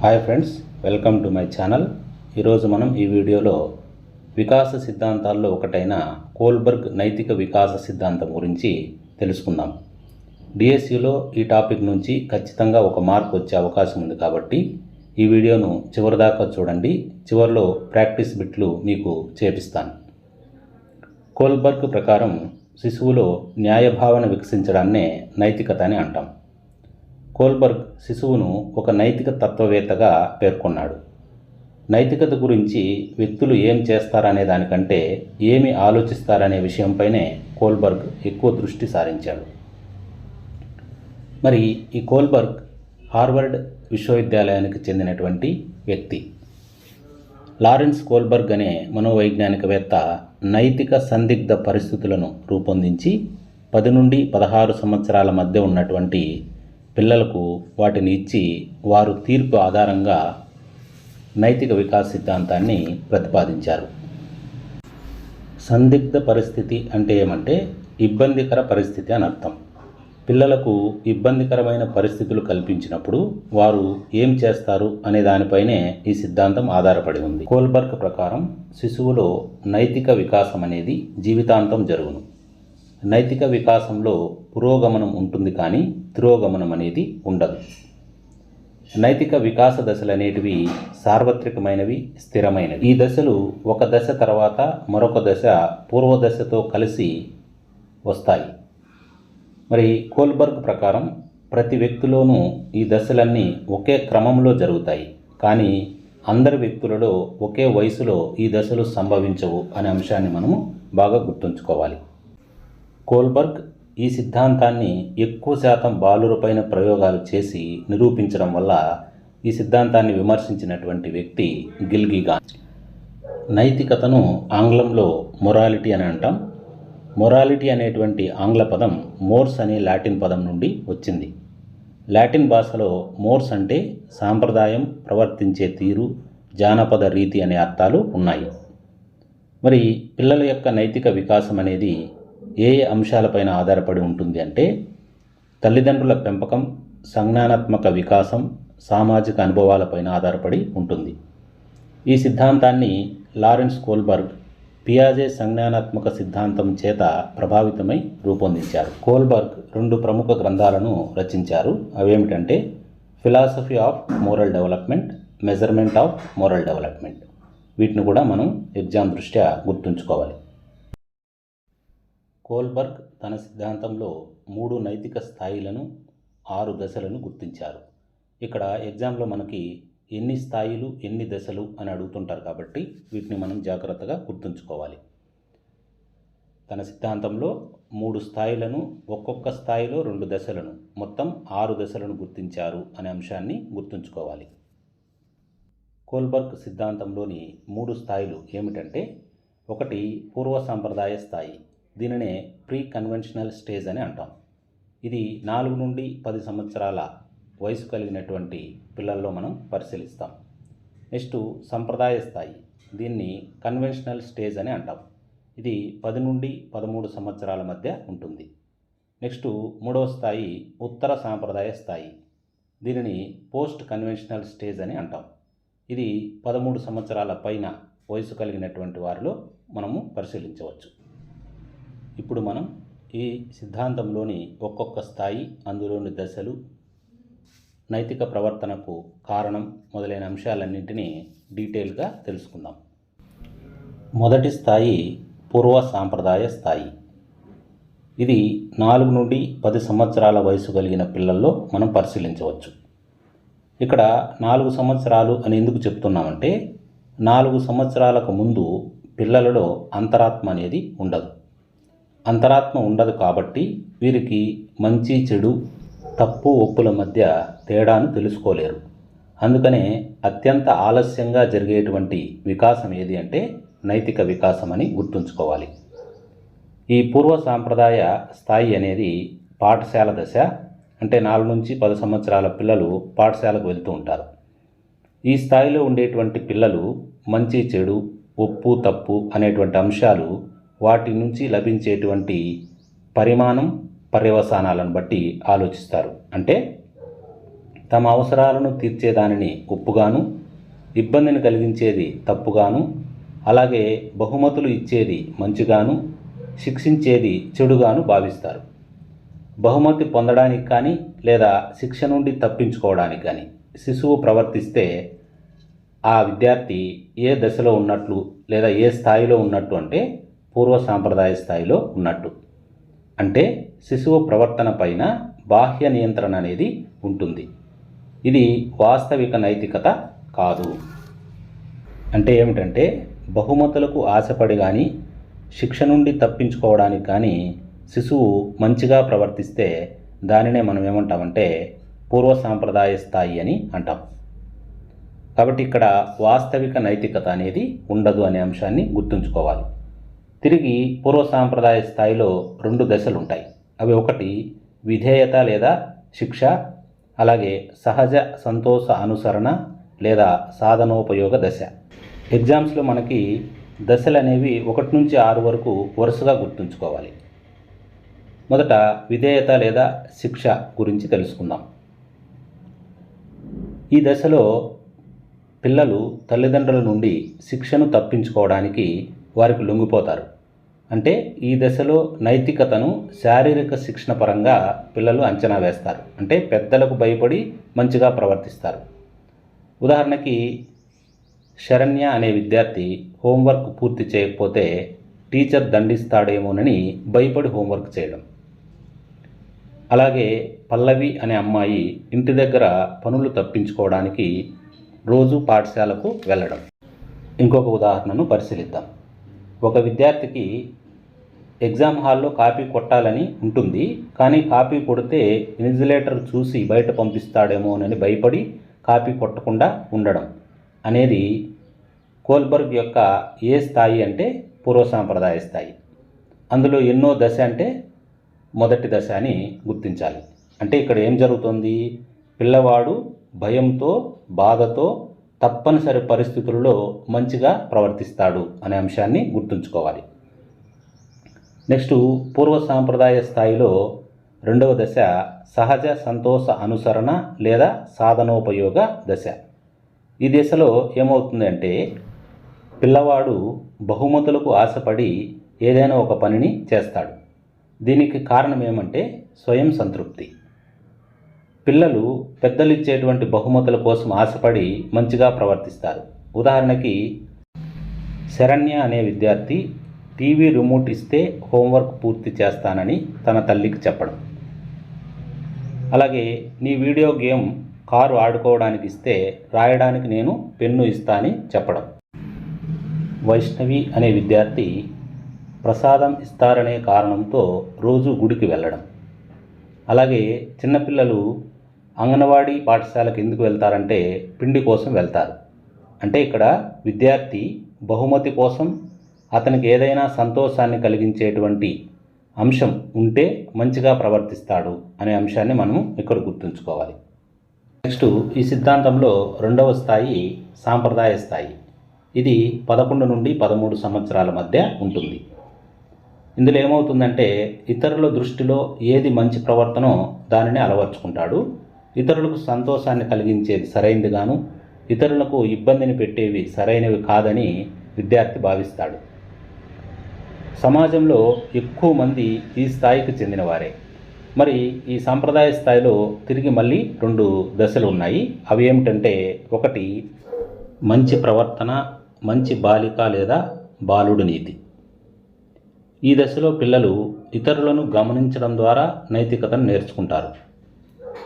Hi friends welcome to my channel. ఈరోజు మనం ఈ వీడియోలో వికాస సిద్ధాంతాల్లో ఒకటైన కోల్బర్గ్ నైతిక వికాస సిద్ధాంతం గురించి తెలుసుకుందాం. డిఎస్సిలో ఈ టాపిక్ నుంచి ఖచ్చితంగా ఒక మార్క్ వచ్చే అవకాశం ఉంది కాబట్టి ఈ వీడియోను చివరిదాకా చూడండి. చివరిలో ప్రాక్టీస్ బిట్లు మీకు చేపిస్తాను. కోల్బర్గ్ ప్రకారం శిశువులో న్యాయభావన వికసించడాన్నే నైతికత అని అంటాం. కోల్బర్గ్ శిశువును ఒక నైతిక తత్వవేత్తగా పేర్కొన్నాడు. నైతికత గురించి వ్యక్తులు ఏం చేస్తారనే దానికంటే ఏమి ఆలోచిస్తారనే విషయంపైనే కోల్బర్గ్ ఎక్కువ దృష్టి సారించాడు. మరి ఈ కోల్బర్గ్ హార్వర్డ్ విశ్వవిద్యాలయానికి చెందినటువంటి వ్యక్తి. లారెన్స్ కోల్బర్గ్ అనే మనోవైజ్ఞానికవేత్త నైతిక సందిగ్ధ పరిస్థితులను రూపొందించి పది నుండి పదహారు సంవత్సరాల మధ్య ఉన్నటువంటి పిల్లలకు వాటిని ఇచ్చి వారు తీర్పు ఆధారంగా నైతిక వికాస సిద్ధాంతాన్ని ప్రతిపాదించారు. సందిగ్ధ పరిస్థితి అంటే ఏమంటే ఇబ్బందికర పరిస్థితి అని అర్థం. పిల్లలకు ఇబ్బందికరమైన పరిస్థితులు కల్పించినప్పుడు వారు ఏం చేస్తారు అనే దానిపైనే ఈ సిద్ధాంతం ఆధారపడి ఉంది. కోల్బర్గ్ ప్రకారం శిశువులో నైతిక వికాసం అనేది జీవితాంతం జరుగును. నైతిక వికాసంలో పురోగమనం ఉంటుంది కానీ తిరోగమనం అనేది ఉండదు. నైతిక వికాస దశలు అనేటివి సార్వత్రికమైనవి స్థిరమైనవి. ఈ దశలు ఒక దశ తర్వాత మరొక దశ పూర్వ దశతో కలిసి వస్తాయి. మరి కోల్బర్గ్ ప్రకారం ప్రతి వ్యక్తిలోనూ ఈ దశలన్నీ ఒకే క్రమంలో జరుగుతాయి. కానీ అందరి వ్యక్తులలో ఒకే వయసులో ఈ దశలు సంభవించవు అనే అంశాన్ని మనము బాగా గుర్తుంచుకోవాలి. కోల్బర్గ్ ఈ సిద్ధాంతాన్ని ఎక్కువ శాతం బాలురపైన ప్రయోగాలు చేసి నిరూపించడం వల్ల ఈ సిద్ధాంతాన్ని విమర్శించినటువంటి వ్యక్తి గిల్గిగా నైతికతను ఆంగ్లంలో మొరాలిటీ అని అంటాం. మొరాలిటీ అనేటువంటి ఆంగ్ల పదం మోర్స్ అనే లాటిన్ పదం నుండి వచ్చింది. లాటిన్ భాషలో మోర్స్ అంటే సాంప్రదాయం ప్రవర్తించే తీరు జానపద రీతి అనే అర్థాలు ఉన్నాయి. మరి పిల్లల యొక్క నైతిక వికాసం అనేది ఏ ఏ అంశాలపైన ఆధారపడి ఉంటుంది అంటే తల్లిదండ్రుల పెంపకం సంజ్ఞానాత్మక వికాసం సామాజిక అనుభవాలపైన ఆధారపడి ఉంటుంది. ఈ సిద్ధాంతాన్ని లారెన్స్ కోల్బర్గ్ పియాజే సంజ్ఞానాత్మక సిద్ధాంతం చేత ప్రభావితమై రూపొందించారు. కోల్బర్గ్ రెండు ప్రముఖ గ్రంథాలను రచించారు. అవేమిటంటే philosophy of moral development measurement of moral development. వీటిని కూడా మనం ఎగ్జామ్ దృష్ట్యా గుర్తుంచుకోవాలి. కోల్బర్గ్ తన సిద్ధాంతంలో మూడు నైతిక స్థాయిలను ఆరు దశలను గుర్తించారు. ఇక్కడ ఎగ్జామ్లో మనకి ఎన్ని స్థాయిలు ఎన్ని దశలు అని అడుగుతుంటారు కాబట్టి వీటిని మనం జాగ్రత్తగా గుర్తుంచుకోవాలి. తన సిద్ధాంతంలో మూడు స్థాయిలను ఒక్కొక్క స్థాయిలో రెండు దశలను మొత్తం ఆరు దశలను గుర్తించారు అనే అంశాన్ని గుర్తుంచుకోవాలి. కోల్బర్గ్ సిద్ధాంతంలోని మూడు స్థాయిలు ఏమిటంటే ఒకటి పూర్వ సాంప్రదాయ స్థాయి దీనినే ప్రీ కన్వెన్షనల్ స్టేజ్ అని అంటాం. ఇది నాలుగు నుండి పది సంవత్సరాల వయసు కలిగినటువంటి పిల్లల్లో మనం పరిశీలిస్తాం. నెక్స్ట్ సంప్రదాయ స్థాయి. దీన్ని కన్వెన్షనల్ స్టేజ్ అని అంటాం. ఇది పది నుండి పదమూడు సంవత్సరాల మధ్య ఉంటుంది. నెక్స్ట్ మూడవ స్థాయి ఉత్తర సాంప్రదాయ స్థాయి. దీనిని పోస్ట్ కన్వెన్షనల్ స్టేజ్ అని అంటాం. ఇది పదమూడు సంవత్సరాల పైన వయసు కలిగినటువంటి వారిలో మనము పరిశీలించవచ్చు. ఇప్పుడు మనం ఈ సిద్ధాంతంలోని ఒక్కొక్క స్థాయి అందులోని దశలు నైతిక ప్రవర్తనకు కారణం మొదలైన అంశాలన్నింటినీ డీటెయిల్గా తెలుసుకుందాం. మొదటి స్థాయి పూర్వ సాంప్రదాయ స్థాయి. ఇది నాలుగు నుండి పది సంవత్సరాల వయసు కలిగిన పిల్లల్లో మనం పరిశీలించవచ్చు. ఇక్కడ నాలుగు సంవత్సరాలు అని ఎందుకు చెప్తున్నామంటే నాలుగు సంవత్సరాలకు ముందు పిల్లలలో అంతరాత్మ అనేది ఉండదు. అంతరాత్మ ఉండదు కాబట్టి వీరికి మంచి చెడు తప్పు ఒప్పుల మధ్య తేడాను తెలుసుకోలేరు. అందుకనే అత్యంత ఆలస్యంగా జరిగేటువంటి వికాసం ఏది అంటే నైతిక వికాసం అని గుర్తుంచుకోవాలి. ఈ పూర్వ సాంప్రదాయ స్థాయి అనేది పాఠశాల దశ అంటే నాలుగు నుంచి పది సంవత్సరాల పిల్లలు పాఠశాలకు వెళ్తూ ఉంటారు. ఈ స్థాయిలో ఉండేటువంటి పిల్లలు మంచి చెడు ఒప్పు తప్పు అనేటువంటి అంశాలు వాటి నుంచి లభించేటువంటి పరిమాణం పర్యవసానాలను బట్టి ఆలోచిస్తారు. అంటే తమ అవసరాలను తీర్చేదానిని ఒప్పుగాను ఇబ్బందిని కలిగించేది తప్పుగాను అలాగే బహుమతులు ఇచ్చేది మంచిగాను శిక్షించేది చెడుగాను భావిస్తారు. బహుమతి పొందడానికి కానీ లేదా శిక్ష నుండి తప్పించుకోవడానికి కానీ శిశువు ప్రవర్తిస్తే ఆ విద్యార్థి ఏ దశలో ఉన్నట్లు లేదా ఏ స్థాయిలో ఉన్నట్టు అంటే పూర్వ సాంప్రదాయ స్థాయిలో ఉన్నట్టు. అంటే శిశువు ప్రవర్తన పైన బాహ్య నియంత్రణ అనేది ఉంటుంది. ఇది వాస్తవిక నైతికత కాదు. అంటే ఏమిటంటే బహుమతులకు ఆశపడి కానీ శిక్ష నుండి తప్పించుకోవడానికి కానీ శిశువు మంచిగా ప్రవర్తిస్తే దానినే మనం ఏమంటామంటే పూర్వ సాంప్రదాయ స్థాయి అని అంటాం. కాబట్టి ఇక్కడ వాస్తవిక నైతికత అనేది ఉండదు అనే అంశాన్ని గుర్తుంచుకోవాలి. తిరిగి పూర్వ సాంప్రదాయ స్థాయిలో రెండు దశలు ఉంటాయి అవి ఒకటి విధేయత లేదా శిక్ష అలాగే సహజ సంతోష అనుసరణ లేదా సాధనోపయోగ దశ. ఎగ్జామ్స్లో మనకి దశలు అనేవి ఒకటి నుంచి ఆరు వరకు వరుసగా గుర్తుంచుకోవాలి. మొదట విధేయత లేదా శిక్ష గురించి తెలుసుకుందాం. ఈ దశలో పిల్లలు తల్లిదండ్రుల నుండి శిక్షను తప్పించుకోవడానికి వారికి లొంగిపోతారు. అంటే ఈ దశలో నైతికతను శారీరక శిక్షణ పరంగా పిల్లలు అంచనా వేస్తారు. అంటే పెద్దలకు భయపడి మంచిగా ప్రవర్తిస్తారు. ఉదాహరణకి శరణ్య అనే విద్యార్థి హోంవర్క్ పూర్తి చేయకపోతే టీచర్ దండిస్తాడేమోనని భయపడి హోంవర్క్ చేయడం. అలాగే పల్లవి అనే అమ్మాయి ఇంటి దగ్గర పనులు తప్పించుకోవడానికి రోజు పాఠశాలకు వెళ్ళడం. ఇంకొక ఉదాహరణను పరిశీలిద్దాం. ఒక విద్యార్థికి ఎగ్జామ్ హాల్లో కాపీ కొట్టాలని ఉంటుంది. కానీ కాపీ కొడితే ఇన్సులేటర్ చూసి బయట పంపిస్తాడేమోనని భయపడి కాపీ కొట్టకుండా ఉండడం అనేది కోల్బర్గ్ యొక్క ఏ స్థాయి అంటే పూర్వ సాంప్రదాయ స్థాయి. అందులో ఎన్నో దశ అంటే మొదటి దశ అని గుర్తించాలి. అంటే ఇక్కడ ఏం జరుగుతుంది? పిల్లవాడు భయంతో బాధతో తప్పనిసరి పరిస్థితులలో మంచిగా ప్రవర్తిస్తాడు అనే అంశాన్ని గుర్తుంచుకోవాలి. నెక్స్ట్ పూర్వ సాంప్రదాయ స్థాయిలో రెండవ దశ సహజ సంతోష అనుసరణ లేదా సాధనోపయోగ దశ. ఈ దశలో ఏమవుతుందంటే పిల్లవాడు బహుమతులకు ఆశపడి ఏదైనా ఒక పనిని చేస్తాడు. దీనికి కారణం ఏమంటే స్వయం సంతృప్తి. పిల్లలు పెద్దలిచ్చేటువంటి బహుమతుల కోసం ఆశపడి మంచిగా ప్రవర్తిస్తారు. ఉదాహరణకి శరణ్య అనే విద్యార్థి టీవీ రిమోట్ ఇస్తే హోంవర్క్ పూర్తి చేస్తానని తన తల్లికి చెప్పడం. అలాగే నీ వీడియో గేమ్ కారు ఆడుకోవడానికి ఇస్తే రాయడానికి నేను పెన్ను ఇస్తానని చెప్పడం. వైష్ణవి అనే విద్యార్థి ప్రసాదం ఇస్తారనే కారణంతో రోజు గుడికి వెళ్ళడం. అలాగే చిన్నపిల్లలు అంగన్వాడీ పాఠశాలకు ఎందుకు వెళ్తారంటే పిండి కోసం వెళ్తారు. అంటే ఇక్కడ విద్యార్థి బహుమతి కోసం అతనికి ఏదైనా సంతోషాన్ని కలిగించేటువంటి అంశం ఉంటే మంచిగా ప్రవర్తిస్తాడు అనే అంశాన్ని మనం ఇక్కడ గుర్తుంచుకోవాలి. నెక్స్ట్ ఈ సిద్ధాంతంలో రెండవ స్థాయి సాంప్రదాయ స్థాయి. ఇది పదకొండు నుండి పదమూడు సంవత్సరాల మధ్య ఉంటుంది. ఇందులో ఏమవుతుందంటే ఇతరుల దృష్టిలో ఏది మంచి ప్రవర్తనో దానిని అలవర్చుకుంటాడు. ఇతరులకు సంతోషాన్ని కలిగించేది సరైనదిగాను ఇతరులకు ఇబ్బందిని పెట్టేవి సరైనవి కాదని విద్యార్థి భావిస్తాడు. సమాజంలో ఎక్కువ మంది ఈ స్థాయికి చెందినవారే. మరి ఈ సాంప్రదాయ స్థాయిలో తిరిగి మళ్ళీ రెండు దశలు ఉన్నాయి. అవి ఏమిటంటే ఒకటి మంచి ప్రవర్తన మంచి బాలిక లేదా బాలుడు నీతి. ఈ దశలో పిల్లలు ఇతరులను గమనించడం ద్వారా నైతికతను నేర్చుకుంటారు.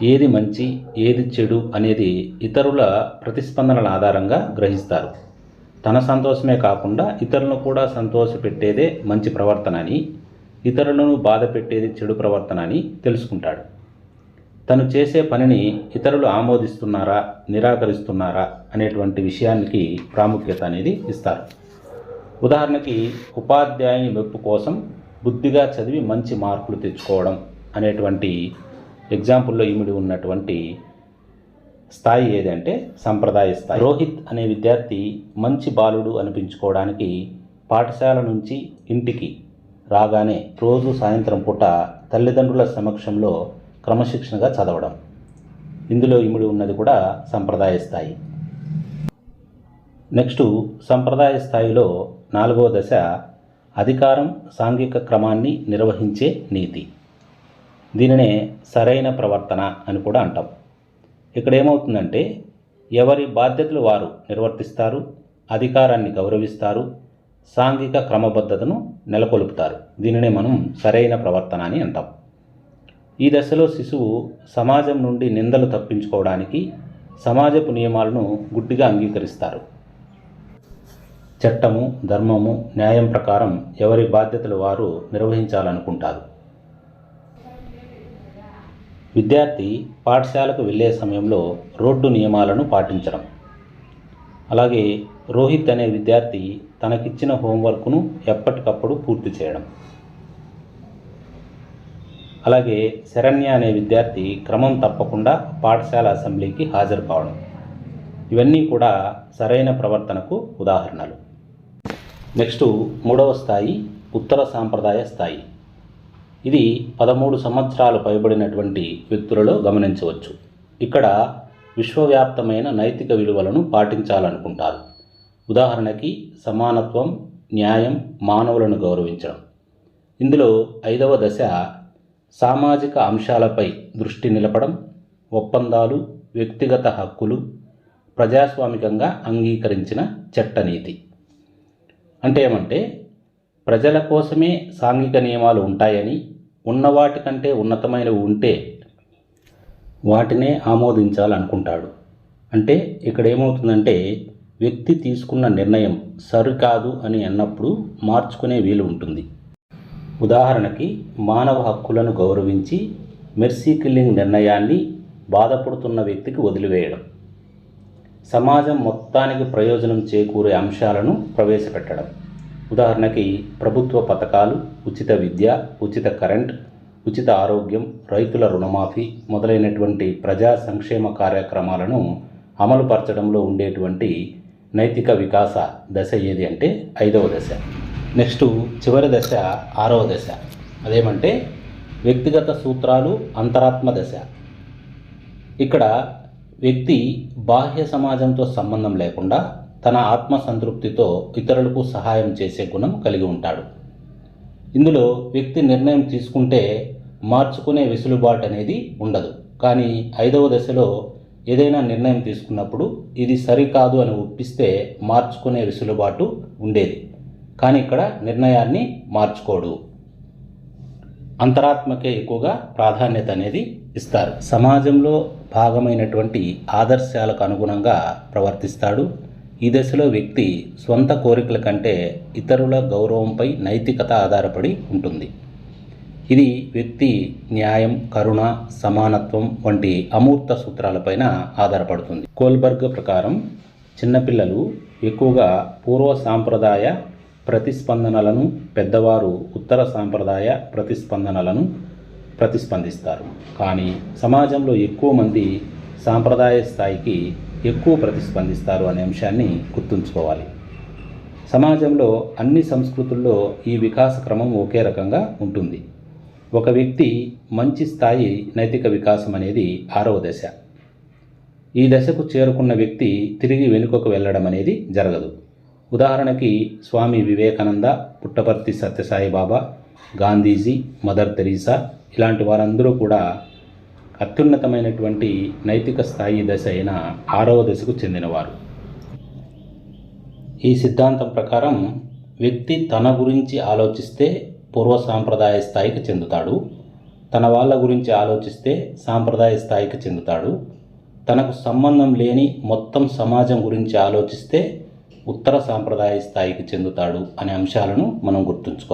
ఏది మంచి ఏది చెడు అనేది ఇతరుల ప్రతిస్పందనల ఆధారంగా గ్రహిస్తారు. తన సంతోషమే కాకుండా ఇతరులను కూడా సంతోషపెట్టేదే మంచి ప్రవర్తన అని ఇతరులను బాధ పెట్టేది చెడు ప్రవర్తన అని తెలుసుకుంటాడు. తను చేసే పనిని ఇతరులు ఆమోదిస్తున్నారా నిరాకరిస్తున్నారా అనేటువంటి విషయానికి ప్రాముఖ్యత అనేది ఇస్తారు. ఉదాహరణకి ఉపాధ్యాయుని మెప్పు కోసం బుద్ధిగా చదివి మంచి మార్కులు తెచ్చుకోవడం అనేటువంటి ఎగ్జాంపుల్లో ఇమిడి ఉన్నటువంటి స్థాయి ఏదంటే సంప్రదాయ స్థాయి. రోహిత్ అనే విద్యార్థి మంచి బాలుడు అనిపించుకోవడానికి పాఠశాల నుంచి ఇంటికి రాగానే రోజు సాయంత్రం పూట తల్లిదండ్రుల సమక్షంలో క్రమశిక్షణగా చదవడం. ఇందులో ఇమిడి ఉన్నది కూడా సంప్రదాయ స్థాయి. నెక్స్ట్ సంప్రదాయ స్థాయిలో నాలుగో దశ అధికారం సాంఘిక క్రమాన్ని నిర్వహించే నీతి. దీనినే సరైన ప్రవర్తన అని కూడా అంటాం. ఇక్కడ ఏమవుతుందంటే ఎవరి బాధ్యతలు వారు నిర్వర్తిస్తారు అధికారాన్ని గౌరవిస్తారు సాంఘిక క్రమబద్ధతను నెలకొల్పుతారు. దీనినే మనం సరైన ప్రవర్తన అని అంటాం. ఈ దశలో శిశువు సమాజం నుండి నిందలు తప్పించుకోవడానికి సమాజపు నియమాలను గుడ్డిగా అంగీకరిస్తారు. చట్టము ధర్మము న్యాయం ప్రకారం ఎవరి బాధ్యతలు వారు నిర్వహించాలనుకుంటారు. విద్యార్థి పాఠశాలకు వెళ్ళే సమయంలో రోడ్డు నియమాలను పాటించడం. అలాగే రోహిత్ అనే విద్యార్థి తనకిచ్చిన హోంవర్క్ను ఎప్పటికప్పుడు పూర్తి చేయడం. అలాగే శరణ్య అనే విద్యార్థి క్రమం తప్పకుండా పాఠశాల అసెంబ్లీకి హాజరు కావడం ఇవన్నీ కూడా సరైన ప్రవర్తనకు ఉదాహరణలు. నెక్స్ట్ మూడవ స్థాయి ఉత్తర సాంప్రదాయ స్థాయి. ఇది పదమూడు సంవత్సరాలు పైబడినటువంటి వ్యక్తులలో గమనించవచ్చు. ఇక్కడ విశ్వవ్యాప్తమైన నైతిక విలువలను పాటించాలనుకుంటారు. ఉదాహరణకి సమానత్వం న్యాయం మానవులను గౌరవించడం. ఇందులో ఐదవ దశ సామాజిక అంశాలపై దృష్టి నిలపడం ఒప్పందాలు వ్యక్తిగత హక్కులు ప్రజాస్వామికంగా అంగీకరించిన చట్టనీతి. అంటే ఏమంటే ప్రజల కోసమే సాంఘిక నియమాలు ఉంటాయని ఉన్నవాటి కంటే ఉన్నతమైనవి ఉంటే వాటినే ఆమోదించాలనుకుంటాడు. అంటే ఇక్కడ ఏమవుతుందంటే వ్యక్తి తీసుకున్న నిర్ణయం సరికాదు అని అన్నప్పుడు మార్చుకునే వీలు ఉంటుంది. ఉదాహరణకి మానవ హక్కులను గౌరవించి మెర్సీ కిల్లింగ్ నిర్ణయాన్ని బాధపడుతున్న వ్యక్తికి వదిలివేయడం. సమాజం మొత్తానికి ప్రయోజనం చేకూరే అంశాలను ప్రవేశపెట్టడం. ఉదాహరణకి ప్రభుత్వ పథకాలు ఉచిత విద్య ఉచిత కరెంట్ ఉచిత ఆరోగ్యం రైతుల రుణమాఫీ మొదలైనటువంటి ప్రజా సంక్షేమ కార్యక్రమాలను అమలుపరచడంలో ఉండేటువంటి నైతిక వికాస దశ ఏది అంటే ఐదవ దశ. నెక్స్ట్ చివరి దశ ఆరవ దశ. అదేమంటే వ్యక్తిగత సూత్రాలు అంతరాత్మ దశ. ఇక్కడ వ్యక్తి బాహ్య సమాజంతో సంబంధం లేకుండా తన ఆత్మ సంతృప్తితో ఇతరులకు సహాయం చేసే గుణం కలిగి ఉంటాడు. ఇందులో వ్యక్తి నిర్ణయం తీసుకుంటే మార్చుకునే వెసులుబాటు అనేది ఉండదు. కానీ ఐదవ దశలో ఏదైనా నిర్ణయం తీసుకున్నప్పుడు ఇది సరికాదు అని ఒప్పిస్తే మార్చుకునే వెసులుబాటు ఉండేది. కానీ ఇక్కడ నిర్ణయాన్ని మార్చుకోడు. అంతరాత్మకే ఎక్కువగా ప్రాధాన్యత అనేది ఇస్తారు. సమాజంలో భాగమైనటువంటి ఆదర్శాలకు అనుగుణంగా ప్రవర్తిస్తాడు. ఈ దశలో వ్యక్తి స్వంత కోరికల కంటే ఇతరుల గౌరవంపై నైతికత ఆధారపడి ఉంటుంది. ఇది వ్యక్తి న్యాయం కరుణ సమానత్వం వంటి అమూర్త సూత్రాలపైన ఆధారపడుతుంది. కోల్బర్గ్ ప్రకారం చిన్నపిల్లలు ఎక్కువగా పూర్వ సాంప్రదాయ ప్రతిస్పందనలను పెద్దవారు ఉత్తర సాంప్రదాయ ప్రతిస్పందనలను ప్రతిస్పందిస్తారు. కానీ సమాజంలో ఎక్కువ మంది సాంప్రదాయ స్థాయికి ఎక్కువ ప్రతిస్పందిస్తారు అనే అంశాన్ని గుర్తుంచుకోవాలి. సమాజంలో అన్ని సంస్కృతుల్లో ఈ వికాస క్రమం ఒకే రకంగా ఉంటుంది. ఒక వ్యక్తి మంచి స్థాయి నైతిక వికాసం అనేది ఆరవ దశ. ఈ దశకు చేరుకున్న వ్యక్తి తిరిగి వెనుకకు వెళ్ళడం అనేది జరగదు. ఉదాహరణకి స్వామి వివేకానంద పుట్టపర్తి సత్యసాయి బాబా గాంధీజీ మదర్ తెరీసా ఇలాంటి వారందరూ కూడా అత్యున్నతమైనటువంటి నైతిక స్థాయి దశ అయిన ఆరవ దశకు చెందినవారు. ఈ సిద్ధాంతం ప్రకారం వ్యక్తి తన గురించి ఆలోచిస్తే పూర్వ సాంప్రదాయ స్థాయికి చెందుతాడు. తన వాళ్ళ గురించి ఆలోచిస్తే సాంప్రదాయ స్థాయికి చెందుతాడు. తనకు సంబంధం లేని మొత్తం సమాజం గురించి ఆలోచిస్తే ఉత్తర సాంప్రదాయ స్థాయికి చెందుతాడు అనే అంశాలను మనం గుర్తుంచుకోవాలి